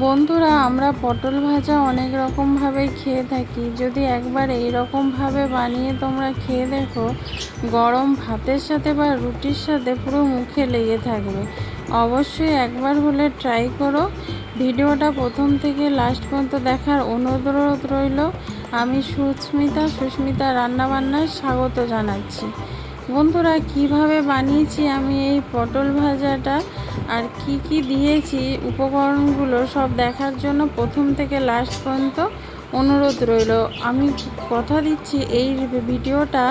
বন্ধুরা, আমরা পটল ভাজা অনেক রকমভাবেই খেয়ে থাকি। যদি একবার এই রকমভাবে বানিয়ে তোমরা খেয়ে দেখো, গরম ভাতের সাথে বা রুটির সাথে পুরো মুখে লেগে থাকবে। অবশ্যই একবার হলে ট্রাই করো। ভিডিওটা প্রথম থেকে লাস্ট পর্যন্ত দেখার অনুরোধ রইল। আমি সুস্মিতা সুস্মিতা রান্নাবান্নায় স্বাগত জানাচ্ছি। বন্ধুরা, কীভাবে বানিয়েছি আমি এই পটল ভাজাটা আর কি কি দিয়েছি, উপকরণগুলো সব দেখার জন্য প্রথম থেকে লাস্ট পর্যন্ত অনুরোধ রইল। আমি কথা দিচ্ছি এই ভিডিওটা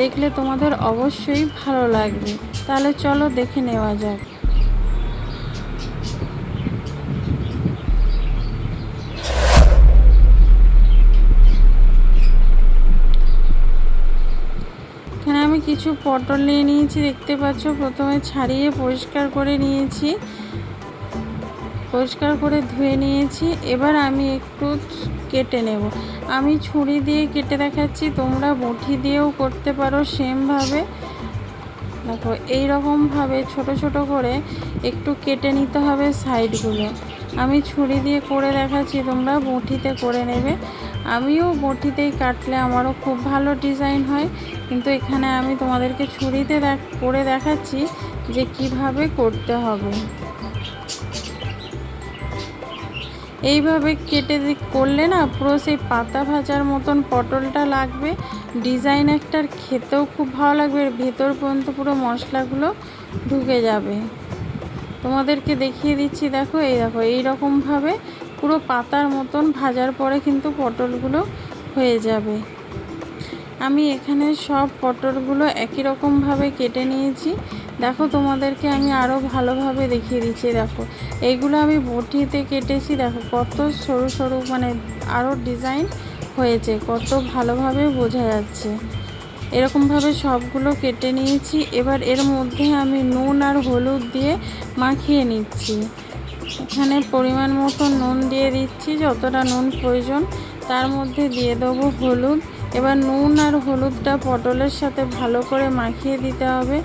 দেখলে তোমাদের অবশ্যই ভালো লাগবে। তাহলে চলো দেখে নেওয়া যাক এখানে আমি কিছু পটল নিয়ে নিয়েছি, দেখতে পাচ্ছ? প্রথমে ছাড়িয়ে পরিষ্কার করে নিয়েছি। পরিষ্কার করে ধুয়ে নিয়েছি। এবার আমি একটু কেটে নেব। আমি ছুরি দিয়ে কেটে দেখাচ্ছি। তোমরা বটি দিয়েও করতে পারো সেমভাবে। দেখো এই রকমভাবে ছোট ছোট করে একটু কেটে নিতে হবে সাইডগুলো। আমি ছুরি দিয়ে করে দেখাচ্ছি, তোমরা বটিতে করে নেবে। আমিও বটিতেই কাটলে আমারও খুব ভালো ডিজাইন হয়। কিন্তু এখানে আমি তোমাদেরকে ছুরিতে দেখ, করে দেখাচ্ছি যে কীভাবে করতে হবে। এইভাবে কেটে করলে না পুরো সেই পাতা ভাজার মতন পটলটা লাগবে। ডিজাইন একটার খেতেও খুব ভালো লাগবে ভেতর পর্যন্ত পুরো মশলাগুলো ঢুকে যাবে। তোমাদেরকে দেখিয়ে দিচ্ছি, দেখো, এই দেখো এই রকমভাবে পুরো পাতার মতন ভাজার পরে কিন্তু পটলগুলো হয়ে যাবে। আমি এখানে সব পটলগুলো একই রকমভাবে কেটে নিয়েছি। দেখো তোমাদেরকে আমি আরও ভালোভাবে দেখিয়ে দিচ্ছি, দেখো। এইগুলো আমি বটিতে কেটেছি, দেখো কত সরু সরু মানে আরও ডিজাইন হয়েছে, কত ভালোভাবে বোঝা যাচ্ছে। এরকমভাবে সবগুলো কেটে নিয়েছি। এবার এর মধ্যে আমি নুন আর হলুদ দিয়ে মাখিয়ে নিচ্ছি। এখানে পরিমাণ মতো নুন দিয়ে দিচ্ছি, যতটা নুন প্রয়োজন, তার মধ্যে দিয়ে দেবো হলুদ। এবার নুন আর হলুদটা পটলের সাথে ভালো করে মাখিয়ে দিতে হবে।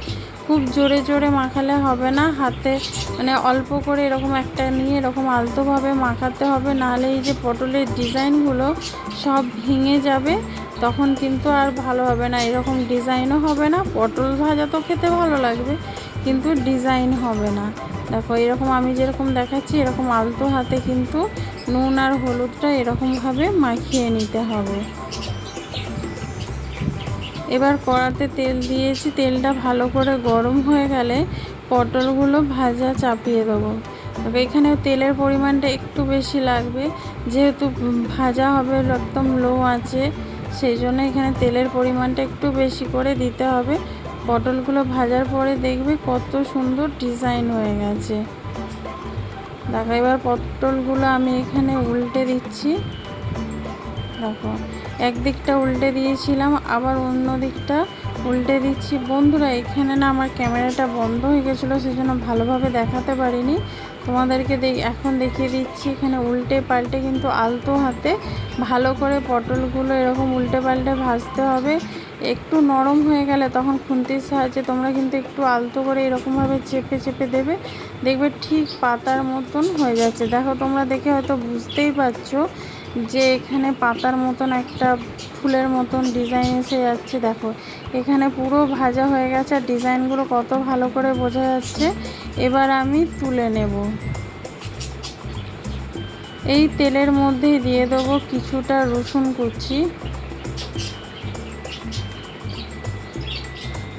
খুব জোরে জোরে মাখালে হবে না, হাতে মানে অল্প করে এরকম একটা নিয়ে এরকম আলতোভাবে মাখাতে হবে, নাহলে এই যে পটলের ডিজাইনগুলো সব ভেঙে যাবে, তখন কিন্তু আর ভালো হবে না। এরকম ডিজাইনও হবে না, পটল ভাজা তো খেতে ভালো লাগবে। কিন্তু ডিজাইন হবে না। দেখো, এরকম আমি যেরকম দেখাচ্ছি, এরকম আলতো হাতে কিন্তু নুন আর হলুদটা এরকমভাবে মাখিয়ে নিতে হবে। এবার কড়াতে তেল দিয়েছি। তেলটা ভালো করে গরম হয়ে গেলে পটলগুলো ভাজা চাপিয়ে দেবো। তবে এখানে তেলের পরিমাণটা একটু বেশি লাগবে। যেহেতু ভাজা হবে, একদম লো আছে, সেই জন্য এখানে তেলের পরিমাণটা একটু বেশি করে দিতে হবে। পটলগুলো ভাজার পরে দেখবে কত সুন্দর ডিজাইন হয়ে গেছে। দেখো, এবার পটলগুলো আমি এখানে উল্টে দিচ্ছি। দেখো, একদিকটা উল্টে দিয়েছিলাম, আবার অন্য দিকটা উল্টে দিচ্ছি। বন্ধুরা, এখানে না আমার ক্যামেরাটা বন্ধ হয়ে গেছিল, সেজন্য ভালোভাবে দেখাতে পারিনি। তোমাদেরকে এখন দেখিয়ে দিচ্ছি, এখানে উল্টে পাল্টে কিন্তু আলতো হাতে ভালো করে পটলগুলো এরকম উল্টে পাল্টে ভাজতে হবে। একটু নরম হয়ে গেলে তখন খুন্তির সাহায্যে তোমরা কিন্তু একটু আলতো করে এরকমভাবে চেপে চেপে দেবে। দেখবে ঠিক পাতার মতন হয়ে যাচ্ছে। দেখো, তোমরা দেখে হয়তো বুঝতেই পারছ যে এখানে পাতার মতন একটা ফুলের মতন ডিজাইন এসে যাচ্ছে। দেখো এখানে পুরো ভাজা হয়ে গেছে, আর ডিজাইনগুলো কত ভালো করে বোঝা যাচ্ছে। এবার আমি তুলে নেব। এই তেলের মধ্যেই দিয়ে দেবো কিছুটা রসুন কুচি।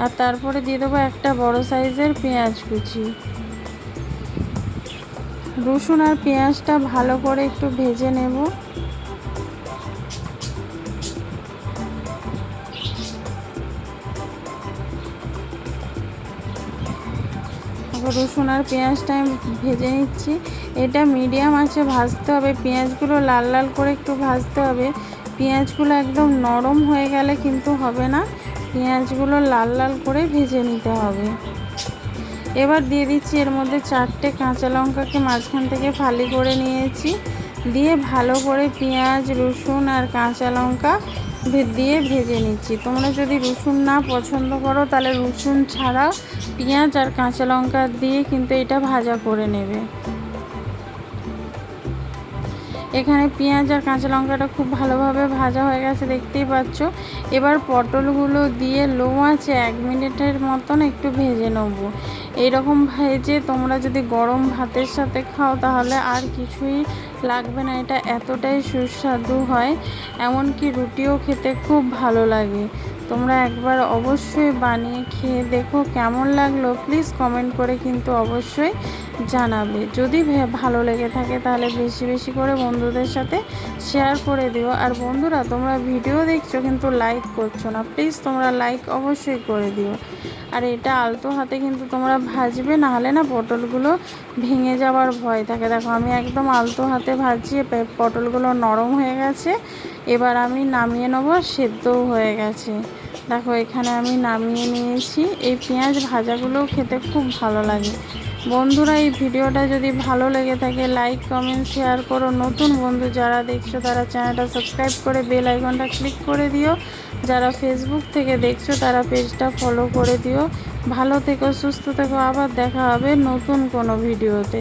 আর তারপরে দিয়ে দেবো একটা বড় সাইজের পেঁয়াজ কুচি। রসুন আর পেঁয়াজটা ভালো করে একটু ভেজে নেব। রসুন আর পেঁয়াজটা আমি ভেজে নিচ্ছি। এটা মিডিয়াম আছে, ভাজতে হবে। পেঁয়াজগুলো লাল লাল করে একটু ভাজতে হবে। পেঁয়াজগুলো একদম নরম হয়ে গেলে কিন্তু হবে না। পেঁয়াজগুলো লাল লাল করে ভেজে নিতে হবে। এবার দিয়ে দিচ্ছি এর মধ্যে চারটে কাঁচা লঙ্কাকে মাঝখান থেকে ফালি করে নিয়েছি। দিয়ে ভালো করে পেঁয়াজ, রসুন আর কাঁচা লঙ্কা দিয়ে ভেজে নিচ্ছি। তোমরা যদি রসুন না পছন্দ করো, তাহলে রসুন ছাড়া পেঁয়াজ আর কাঁচা লঙ্কা দিয়ে কিন্তু এটা ভাজা করে নেবে। এখানে পেঁয়াজ আর কাঁচা লঙ্কাটা খুব ভালোভাবে ভাজা হয়ে গেছে, দেখতেই পাচ্ছ। এবার পটলগুলো দিয়ে লো আছে এক মিনিটের মতন একটু ভেজে নেব। এইরকম ভেজে তোমরা যদি গরম ভাতের সাথে খাও, তাহলে আর কিছুই লাগবে না, এটা এতটাই সুস্বাদু হয়। এমনকি রুটিও খেতে খুব ভালো লাগে। তোমরা একবার অবশ্যই বানিয়ে খেয়ে দেখো কেমন লাগল। প্লিজ কমেন্ট করে কিন্তু অবশ্যই জানাবে। যদি ভালো লেগে থাকে তাহলে বেশি বেশি করে বন্ধুদের সাথে শেয়ার করে দিও। আর বন্ধুরা, তোমরা ভিডিও দেখছ কিন্তু লাইক করছ না। প্লিজ তোমরা লাইক অবশ্যই করে দিও। আর এটা আলতো হাতে কিন্তু তোমরা ভাজবে না হলে না পটলগুলো ভেঙে যাওয়ার ভয় থাকে। দেখো, আমি একদম আলতো হাতে ভাজিয়ে পটলগুলো নরম হয়ে গেছে। এবার আমি নামিয়ে নেব, সেদ্ধও হয়ে গেছে। দেখো, এখানে আমি নামিয়ে নিয়েছি। এই পেঁয়াজ ভাজাগুলোও খেতে খুব ভালো লাগে। বন্ধুরা, এই ভিডিওটা যদি ভালো লেগে থাকে লাইক কমেন্ট শেয়ার করো। নতুন বন্ধু যারা দেখছ, তারা চ্যানেলটা সাবস্ক্রাইব করে বেল আইকনটা ক্লিক করে দিও। যারা ফেসবুক থেকে দেখছ, তারা পেজটা ফলো করে দিও। ভালো থেকো, সুস্থ থেকো। আবার দেখা হবে নতুন কোনো ভিডিওতে।